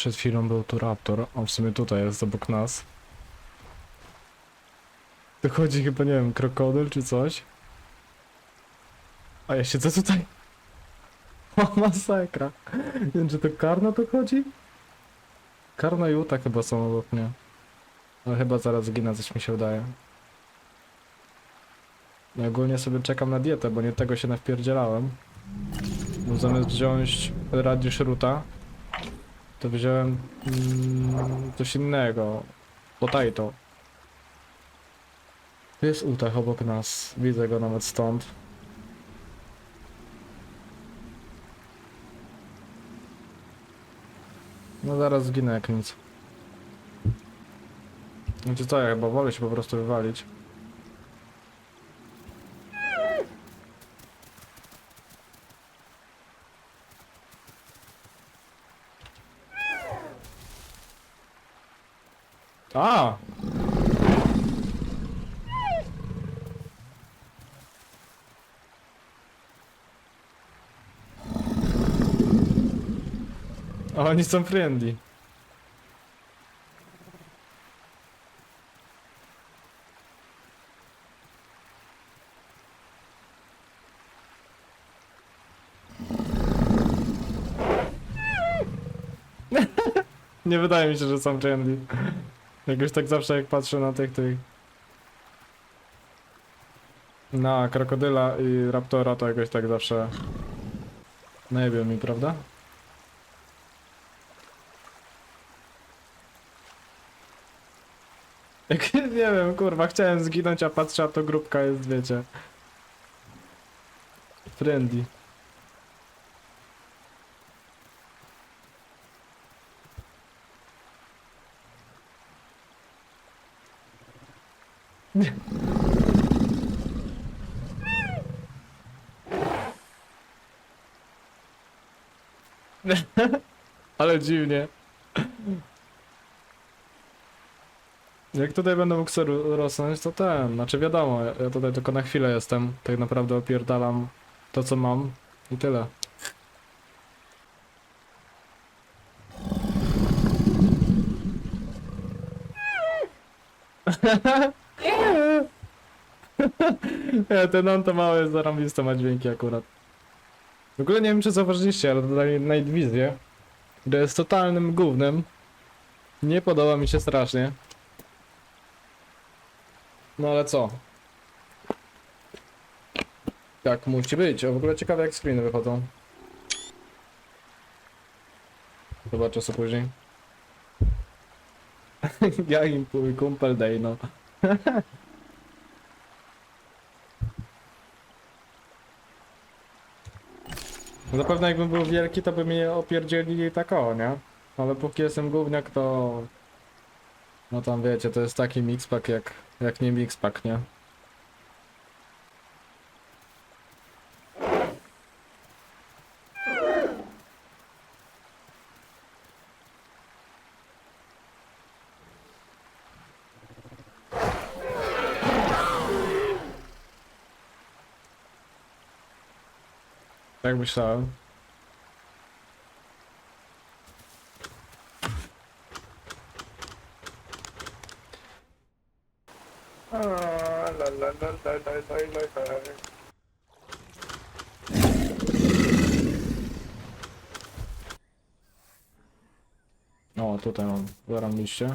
Przed chwilą był tu raptor, on w sumie tutaj jest obok nas. Tu chodzi chyba, nie wiem, krokodyl czy coś. A ja siedzę tutaj. O, masakra. Nie wiem, czy to karna tu chodzi? Karna i Uta chyba są obok mnie. Ale chyba zaraz zginę, coś mi się wydaje. No ogólnie sobie czekam na dietę, bo nie tego się nawpierdzielałem. Bo zamiast wziąć radiusz ruta, to wziąłem mm, coś innego. Potato. Tu jest Utah obok nas. Widzę go nawet stąd. No zaraz zginę jak nic. Znaczy co, ja chyba wolę się po prostu wywalić. A! Oni są friendly. Nie wydaje mi się, że są friendly. Jakoś tak zawsze jak patrzę na tych tych... Na krokodyla i raptora to jakoś tak zawsze... Najebią mi, prawda? Jak, nie wiem, kurwa, chciałem zginąć, a patrzę, a to grupka jest, wiecie. Friendly. Ale dziwnie. Jak tutaj będę mógł sobie ro- rosnąć, to ten, znaczy wiadomo, ja ja tutaj tylko na chwilę jestem, tak naprawdę opierdalam to co mam i tyle. Ja, ten on to małe zarąbiste ma dźwięki akurat. W ogóle nie wiem czy zauważyliście, ale tutaj Night Vision, jest totalnym gównem, nie podoba mi się strasznie. No ale co? Jak musi być? O, w ogóle ciekawe jak screeny wychodzą. Zobaczę co później. ja im kumpel dej, no. Zapewne jakbym był wielki, to by mnie opierdzielili tak o, nie? Ale póki jestem gówniak, to... No tam wiecie, to jest taki mixpack jak, jak nie mixpack, nie? Tak myślałem. O, tutaj mam, zaram liście.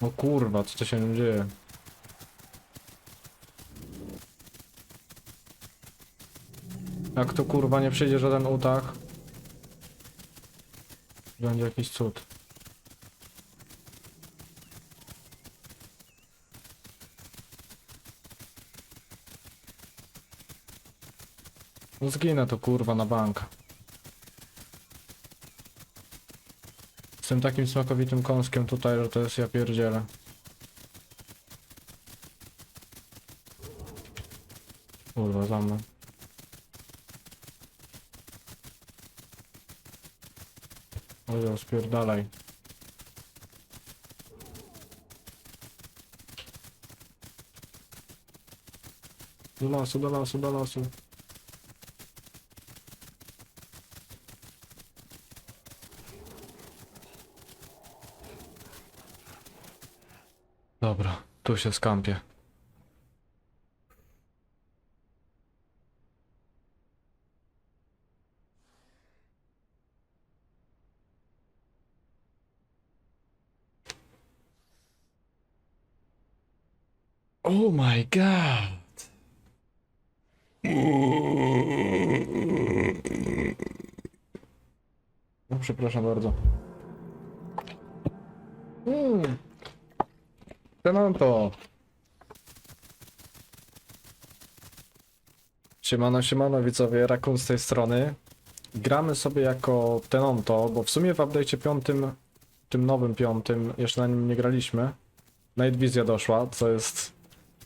O kurwa, co to się dzieje? Jak to kurwa nie przyjdzie żaden utach? Będzie jakiś cud. No zginę to kurwa na bank. Z tym takim smakowitym kąskiem tutaj, że to jest ja pierdzielę. Kurwa, za mną. Oj, spierdalaj. Do lasu, do lasu, do lasu. Dobra, tu się skampię. Oh my god. No, przepraszam bardzo. Mm. To. Siemano, siemano widzowie, Rakun z tej strony. Gramy sobie jako Tenonto, bo w sumie w update'cie piątym, tym nowym piątym, jeszcze na nim nie graliśmy. Night Vision doszła, co jest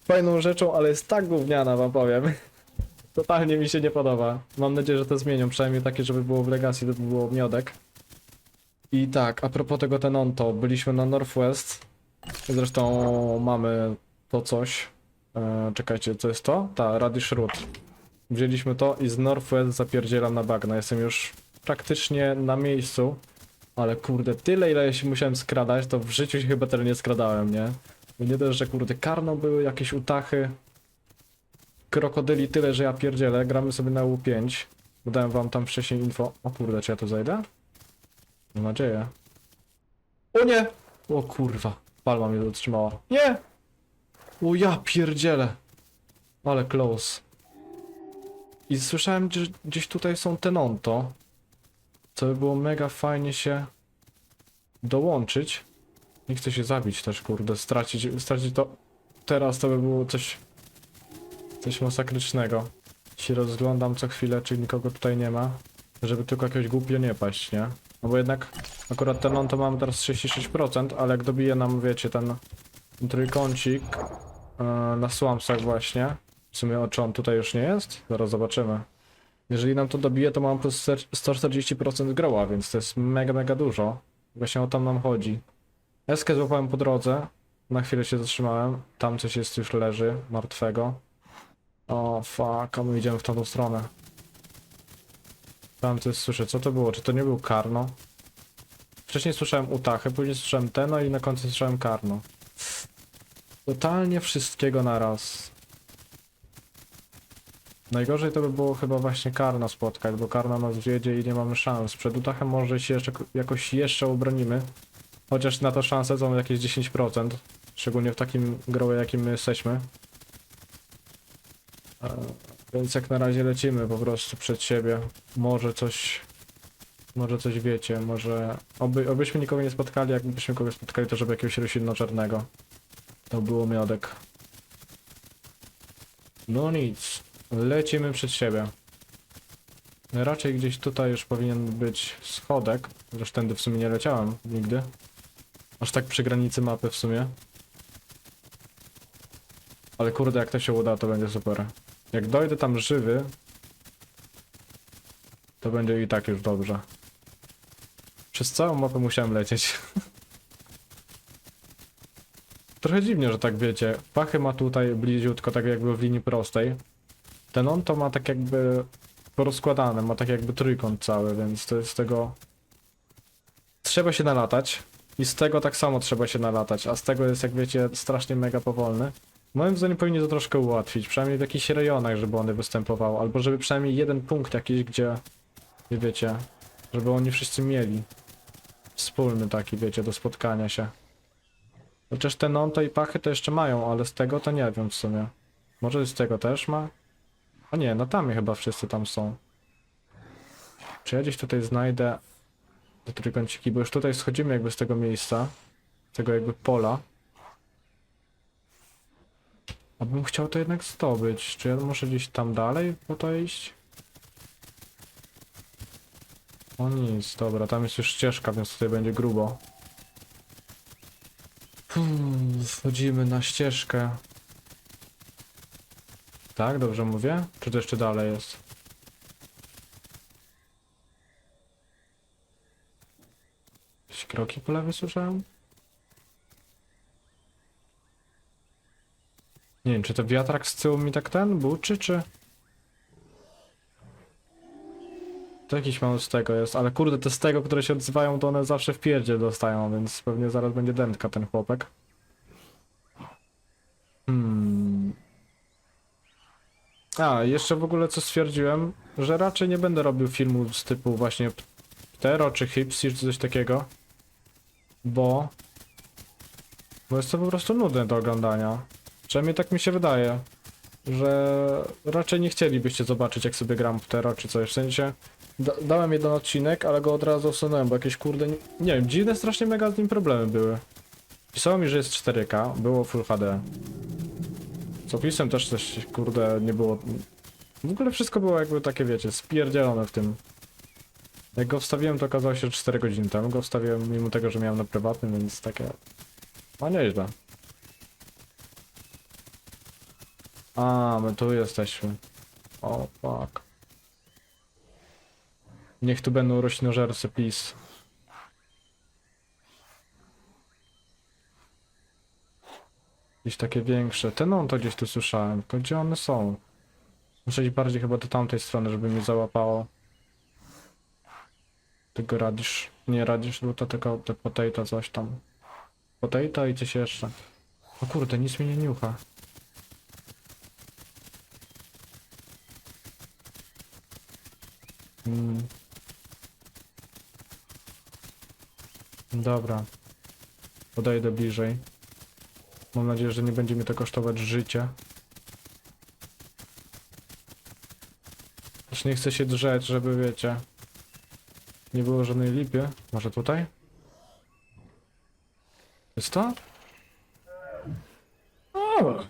fajną rzeczą, ale jest tak gówniana, wam powiem. Totalnie mi się nie podoba. Mam nadzieję, że to zmienią, przynajmniej takie, żeby było w Legacy, to by było miodek. I tak, a propos tego Tenonto, byliśmy na Northwest. Zresztą mamy to coś. E, czekajcie, co jest to? Ta, Radish Root. Wzięliśmy to i z Northwest zapierdzielam na bagna. Jestem już praktycznie na miejscu. Ale kurde, tyle ile ja się musiałem skradać, to w życiu się chyba tyle nie skradałem, nie? Nie dość, że kurde, karno były jakieś utachy. Krokodyli tyle, że ja pierdzielę. Gramy sobie na U5. Dałem wam tam wcześniej info. O kurde, czy ja tu zajdę? Mam nadzieję. O nie! O kurwa. Palma mnie zatrzymała. Nie! O ja pierdzielę. Ale close. I słyszałem, że gdzieś tutaj są Tenonto. Co by było mega fajnie się dołączyć. Nie chcę się zabić też, kurde. Stracić, stracić to teraz to by było coś coś masakrycznego. Się rozglądam co chwilę, czy nikogo tutaj nie ma. Żeby tylko jakiegoś głupio nie paść, nie? No bo jednak akurat ten on to mamy teraz 36%, ale jak dobije nam, wiecie, ten, trójkącik yy, na słampsach właśnie. W sumie o czy on tutaj już nie jest? Zaraz zobaczymy. Jeżeli nam to dobije, to mam plus 140% groła, więc to jest mega, mega dużo. Właśnie o tam nam chodzi. Eskę złapałem po drodze. Na chwilę się zatrzymałem. Tam coś jest już leży, martwego. O fuck, a my idziemy w tamtą stronę. Tam coś słyszę, co to było? Czy to nie był Karno? Wcześniej słyszałem Utachę, później słyszałem Teno i na końcu słyszałem Karno. Totalnie wszystkiego naraz. Najgorzej to by było chyba właśnie Karno spotkać, bo Karno nas wiedzie i nie mamy szans. Przed Utachem może się jeszcze, jakoś jeszcze obronimy. Chociaż na to szanse są jakieś 10%. Szczególnie w takim growie, jakim my jesteśmy. Więc jak na razie lecimy po prostu przed siebie. Może coś. Może coś wiecie, może. Oby, obyśmy nikogo nie spotkali, jakbyśmy kogoś spotkali, to żeby jakiegoś roślinno-czarnego. To było miodek. No nic. Lecimy przed siebie. Raczej gdzieś tutaj już powinien być schodek. Zresztą tędy w sumie nie leciałem nigdy. Aż tak przy granicy mapy w sumie. Ale kurde, jak to się uda, to będzie super. Jak dojdę tam żywy, to będzie i tak już dobrze. Przez całą mapę musiałem lecieć. Trochę dziwnie, że tak wiecie. Pachy ma tutaj bliziutko, tak jakby w linii prostej. Ten on to ma tak jakby porozkładane, ma tak jakby trójkąt cały, więc to jest tego... Trzeba się nalatać. I z tego tak samo trzeba się nalatać, a z tego jest, jak wiecie, strasznie mega powolny. Moim zdaniem powinni to troszkę ułatwić, przynajmniej w jakichś rejonach, żeby one występowały, albo żeby przynajmniej jeden punkt jakiś, gdzie, nie wiecie, żeby oni wszyscy mieli wspólny taki, wiecie, do spotkania się. Chociaż te nonto i pachy to jeszcze mają, ale z tego to nie wiem w sumie. Może z tego też ma? A nie, no tam chyba wszyscy tam są. Czy ja gdzieś tutaj znajdę te trójkąciki, bo już tutaj schodzimy jakby z tego miejsca, z tego jakby pola. A bym chciał to jednak zdobyć. Czy ja muszę gdzieś tam dalej po to iść? O nic, dobra, tam jest już ścieżka, więc tutaj będzie grubo. Hmm, wchodzimy na ścieżkę. Tak, dobrze mówię? Czy to jeszcze dalej jest? Jakieś kroki po lewej słyszałem? Nie wiem, czy to wiatrak z tyłu mi tak ten buczy, czy... To jakiś mały z tego jest, ale kurde, te z tego, które się odzywają, to one zawsze w pierdzie dostają, więc pewnie zaraz będzie dętka ten chłopek. Hmm. A, jeszcze w ogóle co stwierdziłem, że raczej nie będę robił filmu z typu właśnie Ptero czy Hipsy czy coś takiego. Bo... Bo jest to po prostu nudne do oglądania. Przynajmniej tak mi się wydaje. Że raczej nie chcielibyście zobaczyć jak sobie gram w Ptero czy coś. W sensie da dałem jeden odcinek, ale go od razu usunąłem, bo jakieś kurde... Nie, wiem, dziwne strasznie mega z nim problemy były. Pisało mi, że jest 4K, było Full HD. Z opisem też coś, kurde, nie było... W ogóle wszystko było jakby takie, wiecie, spierdzielone w tym. Jak go wstawiłem, to okazało się, że 4 godziny temu go wstawiłem, mimo tego, że miałem na prywatnym, więc takie... No nieźle. A, my tu jesteśmy. O, fuck. Niech tu będą roślinożercy, please. Gdzieś takie większe. Ten on to gdzieś tu słyszałem, tylko gdzie one są? Muszę iść bardziej chyba do tamtej strony, żeby mnie załapało. Tego radisz, nie radisz to tylko te potato coś tam. Potato i coś jeszcze. O kurde, nic mi nie niucha. Mm. Dobra. Podejdę bliżej. Mam nadzieję, że nie będzie mi to kosztować życia. Też nie chcę się drzeć, żeby wiecie. Nie było żadnej lipy. Może tutaj? Jest to? O!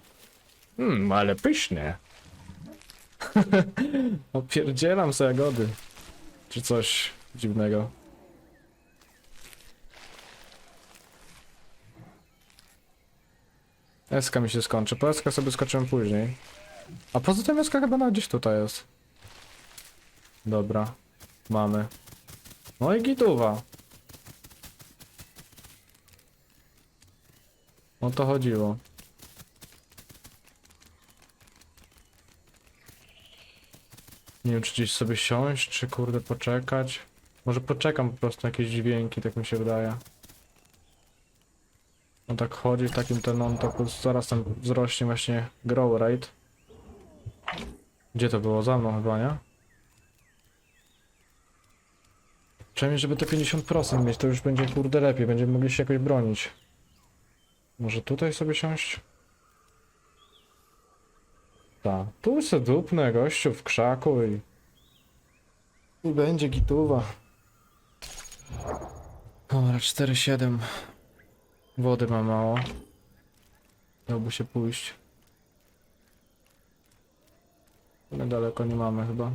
Hmm, ale pyszne. Opierdzielam sobie jagody. Czy coś dziwnego. Eska mi się skończy. Po Eska sobie skoczyłem później. A poza tym Eska chyba na gdzieś tutaj jest. Dobra. Mamy. No i gituwa. O to chodziło. Nie wiem, czy gdzieś sobie siąść, czy kurde poczekać. Może poczekam po prostu na jakieś dźwięki, tak mi się wydaje. On tak chodzi w takim ten on to zaraz tam wzrośnie właśnie grow rate. Gdzie to było? Za mną chyba, nie? Przynajmniej, żeby te 50% mieć, to już będzie kurde lepiej, będziemy mogli się jakoś bronić. Może tutaj sobie siąść? Tak. Tu se dupnę gościu w krzaku i... I będzie gituwa. Dobra, 4,7. Wody ma mało. Dałby się pójść. Ale daleko nie mamy chyba.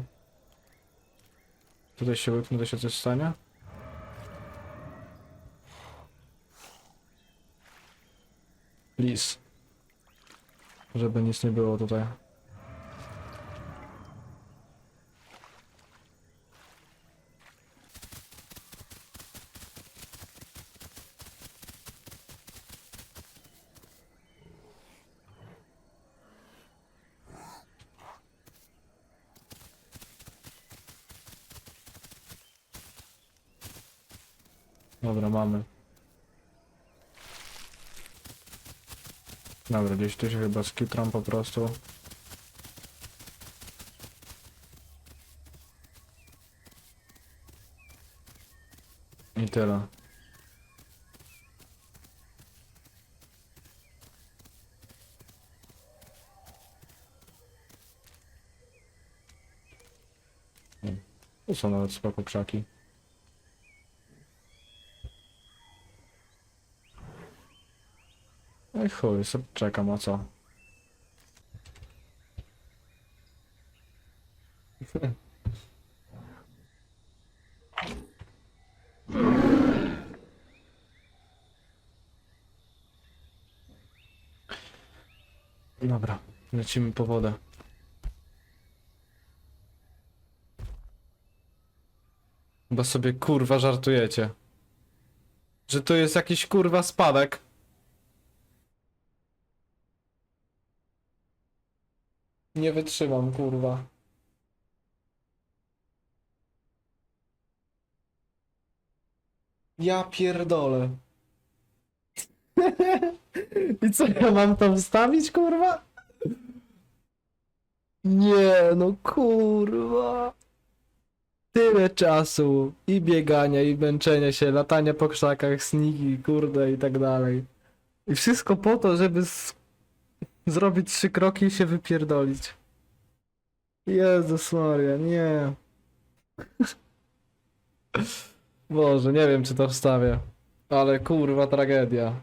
Tutaj się łyknę, to się coś stanie? Please. Żeby nic nie było tutaj. Dobra, mamy. Dobra, gdzieś tu się chyba skitram po prostu. I tyle. Hmm. Tu są nawet spoko krzaki. i chuj, sobie czekam, a co? Dobra, lecimy po wodę. Chyba sobie kurwa żartujecie. Że to jest jakiś kurwa spadek. Nie wytrzymam, kurwa. Ja pierdolę. I co, ja mam tam wstawić, kurwa? Nie, no kurwa. Tyle czasu i biegania, i męczenia się, latania po krzakach, sniki, kurde i tak dalej. I wszystko po to, żeby z... zrobić trzy kroki i się wypierdolić. Jezus Maria, nie. Boże, nie wiem czy to wstawię. Ale kurwa tragedia.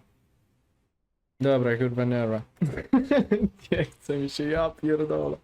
Dobra, kurwa nie nie chce mi się, ja pierdolę.